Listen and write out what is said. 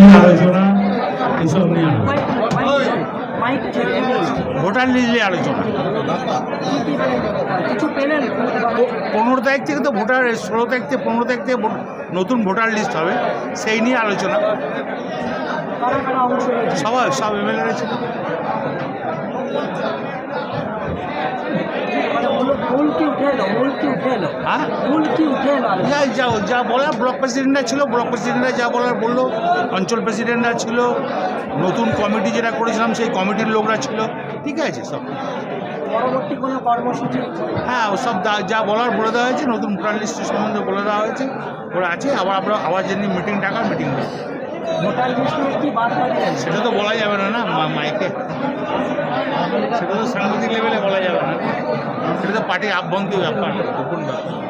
নিয়ে আলোচনা এসব নিয়ে ভোটার লিস্ট নিয়ে আলোচনা। পনেরো তারিখ থেকে তো ভোটার ষোলো তারিখ থেকে পনেরো তারিখ থেকে ভোট- নতুন ভোটার লিস্ট হবে। সেই নিয়ে আলোচনা। সবাই সব এমএলএরা ছিল। মূল- মূল কি উঠে এলো মূল কি উঠে এলো। হ্যাঁ? মূল কি উঠে যা যা যা বলার ব্লক প্রেসিডেন্টরা ছিল ব্লক প্রেসিডেন্টরা যা বলার বলল অঞ্চল প্রেসিডেন্টরা ছিল নতুন কমিটি যেটা করেছিলাম সেই কমিটির লোকরা ছিল ঠিক আছে সব। পরবর্তী কোনো কর্মসূচি? হ্যাঁ সব যা- বলার বলে দেওয়া হয়েছে নতুন ভোটার লিস্টের সম্বন্ধে বলে দেওয়া হয়েছে ওরা আছে আবার আমরা আবার যেদিন মিটিং ডাকার মিটিং সেটা তো বলা যাবে না না মাইকে। সেটা তো সাংবাদিক লেভেলে বলা যাবে না। সেটা তো পার্টির আভ্যন্তরীণ ব্যাপার গোপন ব্যাপার।